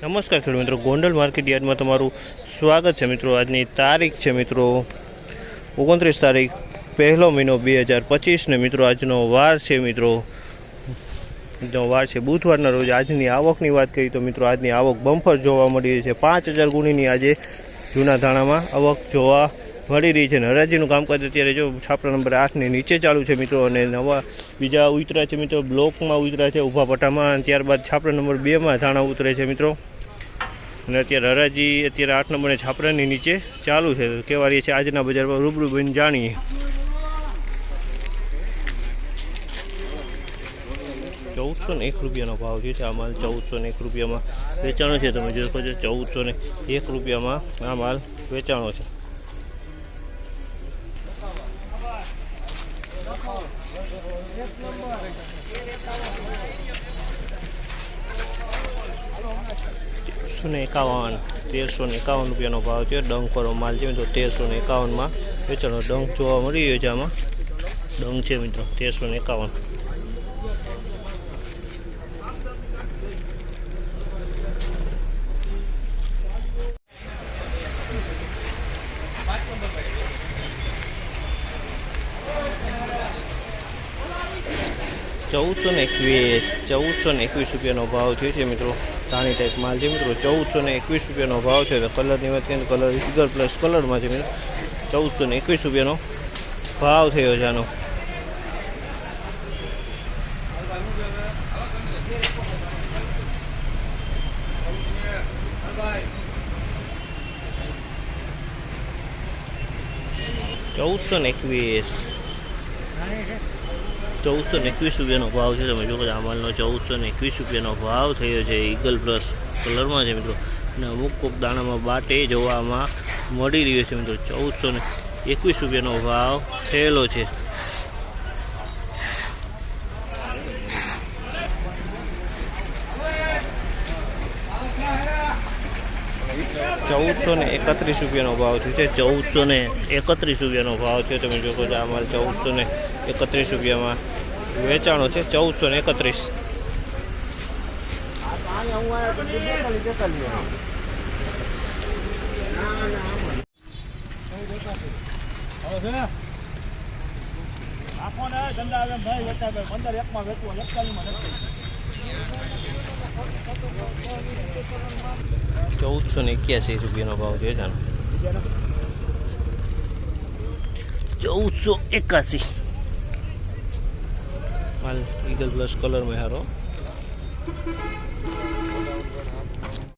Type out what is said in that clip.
નમસ્કાર ખેડૂત મિત્રો, ગોંડલ માર્કેટ યાર્ડમાં તમારું સ્વાગત છે મિત્રો. આજની તારીખ છે મિત્રો ઓગણત્રીસ તારીખ, પહેલો મહિનો બે હજાર પચીસને મિત્રો આજનો વાર છે મિત્રો. આજનો વાર છે બુધવારના રોજ આજની આવકની વાત કરીએ તો મિત્રો આજની આવક બમ્પર જોવા મળી છે. પાંચ હજાર ગુણીની આજે જૂના ધાણામાં આવક જોવા મળી રહી છે અને હરાજીનું કામકાજ અત્યારે જો છાપરા નંબર આઠની નીચે ચાલુ છે મિત્રો અને નવા બીજા ઉતરા છે મિત્રો, બ્લોકમાં ઉતરા છે ઊભા પટ્ટામાં ત્યારબાદ છાપરા નંબર બેમાં ધાણા ઉતરે છે મિત્રો. અને અત્યારે હરાજી અત્યારે આઠ નંબરને છાપરાની નીચે ચાલુ છે. કેવા છે આજના બજારમાં રૂબરૂ બની જાણીએ ચૌદસો ને એક રૂપિયાનો ભાવ છે આ માલ, ચૌદસો ને એક રૂપિયામાં વેચાણો છે. તમે જોઈ શકો છો ચૌદસો ને એક રૂપિયામાં આ માલ વેચાણો છે. તેરસો ને એકાવન, તેરસો ને એકાવન રૂપિયાનો ભાવ છે પરો માલ છે મિત્રો, તેરસો ને એકાવનમાં વેચાણો ડંક જોવા મળી રહ્યો છે આમાં. ડંગ છે મિત્રો, તેરસો ને એકાવન. ચૌદસો ને એકવીસ, ચૌદસો ને એકવીસ રૂપિયાનો ભાવ થયો છે મિત્રો. ધાણી ટાઈપ માલ છે મિત્રો. ચૌદસો ને એકવીસ રૂપિયાનો ભાવ છે. કલરની વાત કરીએ કલર ઇગર પ્લસ કલરમાં છે મિત્રો. ચૌદસો ને એકવીસ રૂપિયાનો ભાવ થયો છે આનો. ચૌદસો ને એકવીસ. ચૌદસો ને એકવીસ રૂપિયાનો ભાવ છે. તમે જો કે આ માલનો ચૌદસો ને એકવીસ રૂપિયાનો ભાવ થયો છે. ઈગલ પ્લસ કલરમાં છે મિત્રો. અને અમુક કોક દાણામાં બાટે જોવામાં મળી રહ્યો છે મિત્રો. ચૌદસો ને એકવીસ રૂપિયાનો ભાવ થયેલો છે. ચૌદસો ને એકત્રીસ રૂપિયાનો ભાવ થયો છે. ચૌદસો ને એકત્રીસ રૂપિયાનો ભાવ છે તમે જોકો છો આ ચૌદસો ને એકત્રીસ રૂપિયામાં વેચાણો છે. ચૌદસો ને એકત્રીસ. ચૌદસો ને એક્યાસી રૂપિયાનો ભાવ છે જાનો ચૌદસો એકાસી માલ ઈગલ પ્લસ કલરમાં હારો.